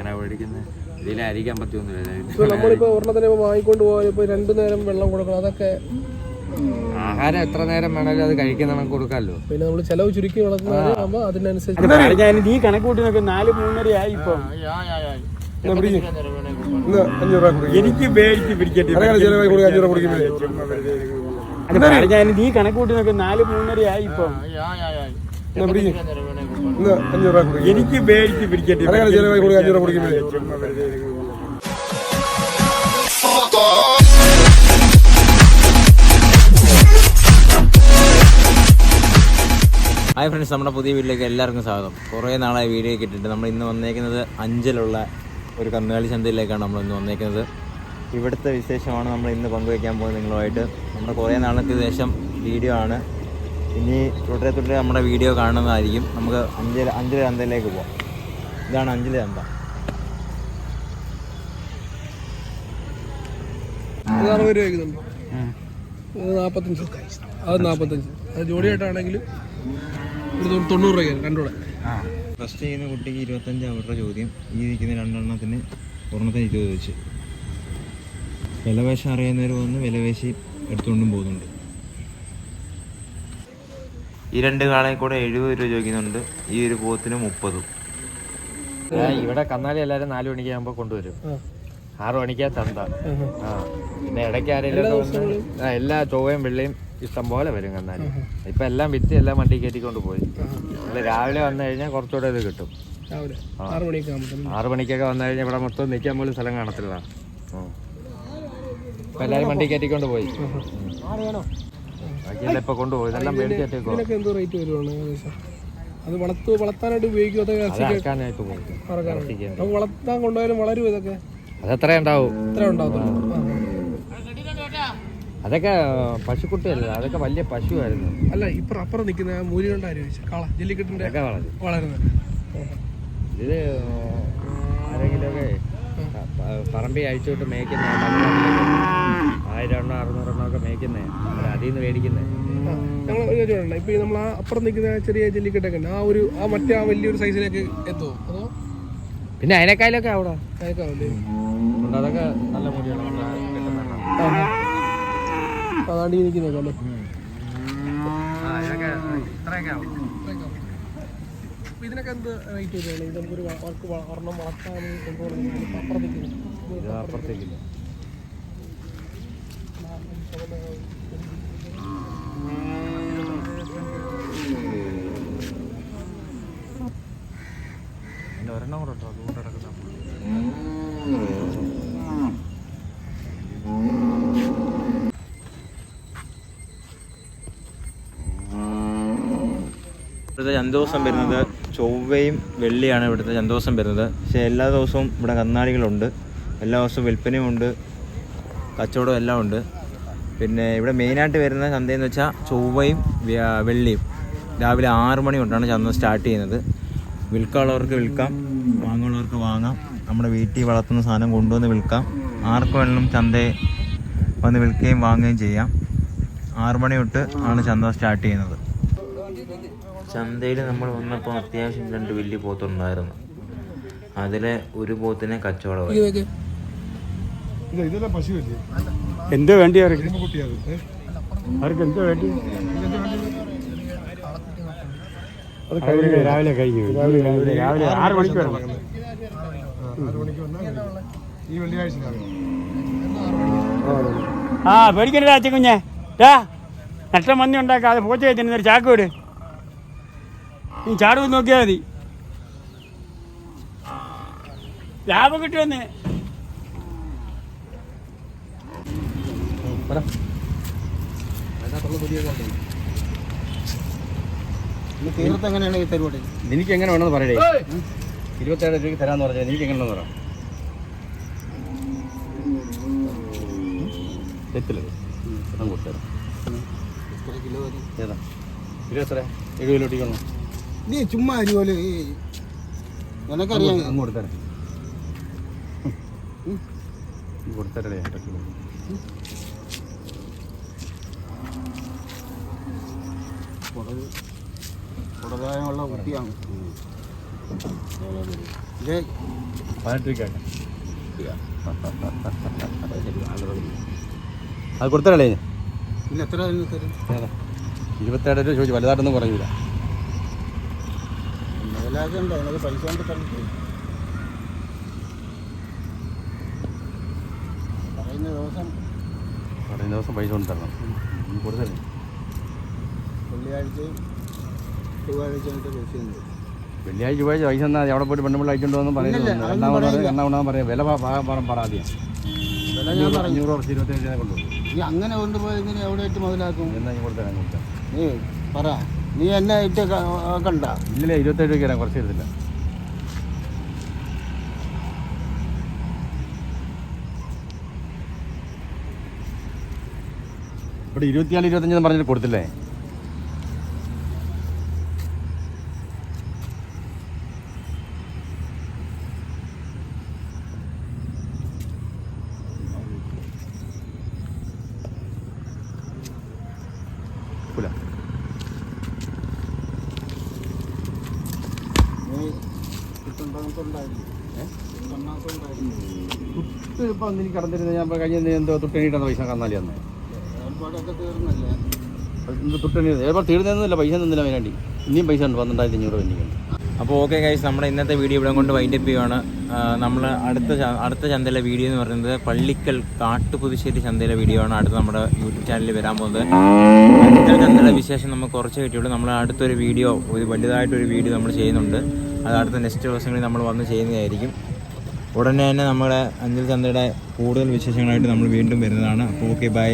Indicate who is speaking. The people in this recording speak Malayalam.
Speaker 1: അങ്ങനെ മേടിക്കുന്നത്. ഇതിലായിരിക്കാൻ പറ്റുമെന്നില്ല
Speaker 2: ഇപ്പൊ
Speaker 1: രൂപ
Speaker 2: നമ്മളിപ്പോ ഒരെണ്ണത്തിന് ഇപ്പൊ വാങ്ങിക്കൊണ്ട് പോയാൽ ഇപ്പൊ രണ്ടു നേരം വെള്ളം കൊടുക്കണം. അതൊക്കെ
Speaker 1: ആഹാരം എത്ര നേരം വേണമെങ്കിലും അത് കഴിക്കുന്ന നമുക്ക് കൊടുക്കാമല്ലോ.
Speaker 2: പിന്നെ നമ്മൾ ചെലവ് ചുരുക്കി അതിനനുസരിച്ച്
Speaker 3: നീ കണക്ക് കൂട്ടി നോക്കി. നാല് മൂന്നര ആയി ഇപ്പൊ. എനിക്ക് പേടിച്ച് പിടിക്കട്ടെ. നീ കണക്ക് കൂട്ടി നോക്കി. നാല് മൂന്നര ആയി ഇപ്പൊ. എനിക്ക് പേടിച്ച് പിടിക്കട്ടെ
Speaker 1: ഹായ് ഫ്രണ്ട്സ് നമ്മുടെ പുതിയ വീട്ടിലേക്ക് എല്ലാവർക്കും സ്വാഗതം. കുറേ നാളായി വീഡിയോ കിട്ടിയിട്ട് നമ്മൾ ഇന്ന് വന്നേക്കുന്നത് അഞ്ചലുള്ള ഒരു കന്നുകാലി ചന്തയിലേക്കാണ് നമ്മൾ ഇന്ന് വന്നേക്കുന്നത്. ഇവിടുത്തെ വിശേഷമാണ് നമ്മൾ ഇന്ന് പങ്കുവയ്ക്കാൻ പോകുന്നത് നിങ്ങളുമായിട്ട്. നമ്മുടെ കുറേ നാളത്തെ ശേഷം വീഡിയോ ആണ്. ഇനി തുടരെ തുടരെ നമ്മുടെ വീഡിയോ കാണുന്നതായിരിക്കും. നമുക്ക് അഞ്ചര അഞ്ചര ചന്തയിലേക്ക് പോവാം. ഇതാണ് അഞ്ചര ചന്ത
Speaker 2: അത് അറുപത് രൂപ വയ്ക്കുന്നുണ്ട് ഇത് നാപ്പത്തഞ്ച്. അത് നാപ്പത്തഞ്ച്. അത് ജോഡിയായിട്ടാണെങ്കിൽ ഒരു തൊണ്ണൂ- തൊണ്ണൂറ് രൂപയ്ക്ക് രണ്ടുകൂടെ
Speaker 1: ഫസ്റ്റ് ചെയ്യുന്ന കുട്ടിക്ക് ഇരുപത്തഞ്ച് അവരുടെ ചോദ്യം. ഈ ഇരിക്കുന്ന രണ്ടെണ്ണത്തിന് ഒരെണ്ണത്തിന് ഇരുപത് വെച്ച് വിലവേശം അറിയുന്നവർ വന്ന് വിലവേശി എടുത്തുകൊണ്ടും പോകുന്നുണ്ട്. ഈ രണ്ട് കാളയും കൂടെ എഴുപത് രൂപ ചോദിക്കുന്നുണ്ട്. ഈ ഒരു പോത്തിന് മുപ്പതും. ഇവിടെ കന്നാലി എല്ലാവരും നാല് മണിക്കാകുമ്പോൾ കൊണ്ടുവരും. ആറു മണിക്കാ ചന്ത. ആ പിന്നെ ഇടയ്ക്ക് ആരെങ്കിലും എല്ലാ ചൊവ്വയും വെള്ളിയും ഇഷ്ടം പോലെ വരും കന്നാലി. ഇപ്പൊ എല്ലാം വിറ്റ് എല്ലാം വണ്ടി കയറ്റിക്കൊണ്ട് പോയി. നമ്മൾ രാവിലെ വന്നു കഴിഞ്ഞാൽ കുറച്ചുകൂടെ ഇത് കിട്ടും.
Speaker 2: ആറു ആകുമ്പോൾ
Speaker 1: മണിക്കൊക്കെ വന്നു കഴിഞ്ഞാൽ ഇവിടെ മൊത്തം നിൽക്കാൻ പോലും സ്ഥലം കാണത്തില്ല ഇപ്പൊ എല്ലാരും വണ്ടി കയറ്റിക്കൊണ്ട് പോയി. ഇപ്പൊ ഇതെല്ലാം മേടിച്ചേക്കോ
Speaker 2: ഇതിനൊക്കെ എന്തോ റേറ്റ് വരുവാണ് ഏകദേശം. അത് വളർത്തു വളർത്താനായിട്ട് ഉപയോഗിക്കും അതൊക്കെ
Speaker 1: അത് പോകും പോയി
Speaker 2: വളർത്താൻ കൊണ്ടുപോയാലും വളരും ഇതൊക്കെ?
Speaker 1: അതെത്ര ഉണ്ടാവും?
Speaker 2: ഇത്ര
Speaker 1: അതൊക്കെ പശുക്കുട്ടിയല്ല? അതൊക്കെ വലിയ പശുവായിരുന്നു.
Speaker 2: അല്ല ഇപ്പൊ അപ്പുറം നിൽക്കുന്ന ആ മൂലികളുടെ ആരും ചോദിച്ചു? കള ജെല്ലിക്കെട്ടിന്റെ വളരുന്നത്.
Speaker 1: ഇത് ആരെങ്കിലുമൊക്കെ പ- പറമ്പിൽ അഴിച്ചോട്ട് മേയ്ക്കുന്ന. ആയിരം എണ്ണം അറുന്നൂറ് എണ്ണം ഒക്കെ മേയ്ക്കുന്നേ. അതിൽ നിന്ന് മേടിക്കുന്നേ.
Speaker 2: ഞങ്ങൾ ഒരു ചോദിച്ചിട്ടുണ്ട് ഇപ്പൊ ഈ നമ്മൾ ആ അപ്പുറം നിൽക്കുന്ന ചെറിയ ജല്ലിക്കെട്ടൊക്കെ ഉണ്ട്. ആ ഒരു ആ മറ്റേ ആ വലിയൊരു സൈസിലേക്ക് എത്തുമോ അതോ?
Speaker 1: പിന്നെ
Speaker 2: അതിനേക്കായാലൊക്കെ
Speaker 1: ആവടാ. അതൊക്കെ നല്ല മുടിയാണ്
Speaker 2: അതാണ്ട്
Speaker 1: ഇത്രയൊക്കെ ആവും.
Speaker 2: ഇതിനൊക്കെ എന്ത് റേറ്റ് വരുവാണ് ഇത് നമുക്കൊരു വർക്ക് ഒരെണ്ണം വളർത്താൻ കൊണ്ടുപോകണം അപ്പുറം
Speaker 1: ഇത് അപ്പുറത്തേക്കില്ല അതിന്റെ ഒരെണ്ണം കൂടെ ഉണ്ടോ അതുകൊണ്ട് കിടക്കുന്ന ഇവിടുത്തെ ചന്തോസം വരുന്നത് ചൊവ്വയും വെള്ളിയാണ് ഇവിടുത്തെ ചന്തോസം വരുന്നത്. പക്ഷേ എല്ലാ ദിവസവും ഇവിടെ കന്നാളികളുണ്ട് എല്ലാ ദിവസവും വിൽപ്പനയും ഉണ്ട്. കച്ചവടവും എല്ലാം ഉണ്ട്. പിന്നെ ഇവിടെ മെയിനായിട്ട് വരുന്ന ചന്തയെന്ന് വെച്ചാൽ ചൊവ്വയും വ്യ- വെള്ളിയും. രാവിലെ ആറ് മണി തൊട്ടാണ് ചന്ത സ്റ്റാർട്ട് ചെയ്യുന്നത്. വിൽക്കാനുള്ളവർക്ക് വിൽക്കാം വാങ്ങുന്നവർക്ക് വാങ്ങാം. നമ്മുടെ വീട്ടിൽ വളർത്തുന്ന സാധനം കൊണ്ടുവന്ന് വിൽക്കാം. ആർക്ക് വേണമെങ്കിലും ചന്തയെ വന്ന് വിൽക്കുകയും വാങ്ങുകയും ചെയ്യാം. ആറ് മണി തൊട്ട് ആണ് ചന്ത സ്റ്റാർട്ട് ചെയ്യുന്നത്. ചന്തയിൽ നമ്മൾ വന്നപ്പോൾ അത്യാവശ്യം രണ്ട് വലിയ പോത്തുണ്ടായിരുന്നു. അതിലെ ഒരു പോത്തിനെ കച്ചവടമായി
Speaker 2: ഇതൊക്കെ
Speaker 3: എന്തോ വേണ്ടി അവർക്ക് അവർക്ക് എന്തോ വേണ്ടി? രാവിലെ കഴിഞ്ഞു. രാവിലെ ആറ് മണിക്ക് വരണം. ആ പേടിക്കണ്ട അച്ഛൻ കുഞ്ഞേ. നഷ്ടം മന്തി ഉണ്ടാക്കാതെ പോച്ച വെച്ചിരുന്ന ഒരു ചാക്ക് വിട്. നീ ചാട് നോക്കിയാൽ മതി. ലാഭം കിട്ടുമെന്ന്.
Speaker 4: എങ്ങനെയാണ് ഈ പരിപാടി?
Speaker 3: നിനക്ക് എങ്ങനെ വേണമെന്ന് പറയടേ. ഇരുപത്തേഴ് രൂപയ്ക്ക് തരാന്ന് പറഞ്ഞാൽ നിനക്ക് എങ്ങനെ പറയാം ഞാൻ കൊടുത്തരാം. ഏതാ? ഇരുപത്തര എഴുപത് കിലോ ഒട്ടിക്കണം
Speaker 4: നീ ചുമ്മാ ഈ നിനക്കറിയാം.
Speaker 3: അങ്ങ് കൊടുത്തരാം. കൊടുത്തരടേ പറ്റുള്ളൂ
Speaker 4: പുറകായമുള്ള കുട്ടിയാണ്.
Speaker 5: അത് കൊടുത്തല്ലേ
Speaker 4: ഇല്ല എത്ര
Speaker 5: ഇരുപത്തേഴ് രൂപ ചോദിച്ചു. വലുതായിട്ടൊന്നും
Speaker 4: അതിനൊക്കെ പൈസ കൊണ്ട് പറയുന്ന ദിവസം
Speaker 5: പറയുന്ന ദിവസം പൈസ കൊണ്ട് തരണം കൊടുത്തല്ലേ?
Speaker 4: വെള്ളിയാഴ്ചയും ചൊവ്വാഴ്ചയായിട്ട് പൈസ ഉണ്ട്.
Speaker 5: വെള്ളിയാഴ്ച ചൊവ്വാഴ്ച പൈസ എന്നാൽ അവിടെ പോയിട്ട് പെണ്ണുമ്പോൾ അയച്ചുകൊണ്ടോന്നും പറയുന്നത്
Speaker 4: എണ്ണാ
Speaker 5: എണ്ണാവണം പറയാം വില പറയാം
Speaker 4: പറയാം. എവിടെ
Speaker 5: അഞ്ഞൂറ് കുറച്ച് ഇരുപത്തേഴ് കൊണ്ടുപോകും
Speaker 4: അങ്ങനെ കൊണ്ടുപോയതിന് എവിടെയായിട്ട് മുതലാക്കും?
Speaker 5: എന്നാ ഞാൻ കൊടുത്തരാൻ കൊടുത്തരാം.
Speaker 4: നീ പറ. നീ എന്നെ ഇട്ട് കണ്ട.
Speaker 5: ഇല്ല ഇരുപത്തേഴ് തരാം കുറച്ച് തരത്തില്ല. ഇവിടെ ഇരുപത്തിനാല് ഇരുപത്തഞ്ചെന്ന് പറഞ്ഞിട്ട് കൊടുത്തില്ലേ കുല
Speaker 4: നീ
Speaker 5: തുട്ട് ഇപ്പം എനിക്ക് കടന്നിരുന്നത് ഞാൻ കഴിഞ്ഞ എന്തോ തുട്ടെണ്ണീട്ടാണ് പൈസ കന്നാലി
Speaker 4: തീർന്നല്ലേ?
Speaker 5: തുട്ടെണ്ണി ഏർപ്പാട് തീർന്നതൊന്നുമില്ല പൈസ തന്നില്ല അതിനാണ്ടി ഇനിയും പൈസ ഉണ്ട് പന്ത്രണ്ടായിരത്തി അഞ്ഞൂറ് രൂപ എനിക്കുണ്ട്
Speaker 1: അപ്പോൾ ഓക്കെ ഗൈസ് നമ്മുടെ ഇന്നത്തെ വീഡിയോ ഇവിടെ കൊണ്ട് വൈൻഡപ്പ് ചെയ്യുവാണ്. നമ്മൾ അടുത്ത അടുത്ത ചന്തയിലെ വീഡിയോ എന്ന് പറയുന്നത് പള്ളിക്കൽ കാട്ടുപുതുശ്ശേരി ചന്തയിലെ വീഡിയോ ആണ് അടുത്ത നമ്മുടെ യൂട്യൂബ് ചാനലിൽ വരാൻ പോകുന്നത്. അടുത്ത ചന്തയിലെ വിശേഷം നമുക്ക് കുറച്ച് കിട്ടിയുള്ളൂ. നമ്മൾ അടുത്തൊരു വീഡിയോ ഒരു വലുതായിട്ടൊരു വീഡിയോ നമ്മൾ ചെയ്യുന്നുണ്ട്. അത് അടുത്ത നെക്സ്റ്റ് ദിവസങ്ങളിൽ നമ്മൾ വന്ന് ചെയ്യുന്നതായിരിക്കും. ഉടനെ തന്നെ നമ്മുടെ അഞ്ചൽ ചന്തയുടെ കൂടുതൽ വിശേഷങ്ങളായിട്ട് നമ്മൾ വീണ്ടും വരുന്നതാണ്. അപ്പോൾ ഓക്കെ ബൈ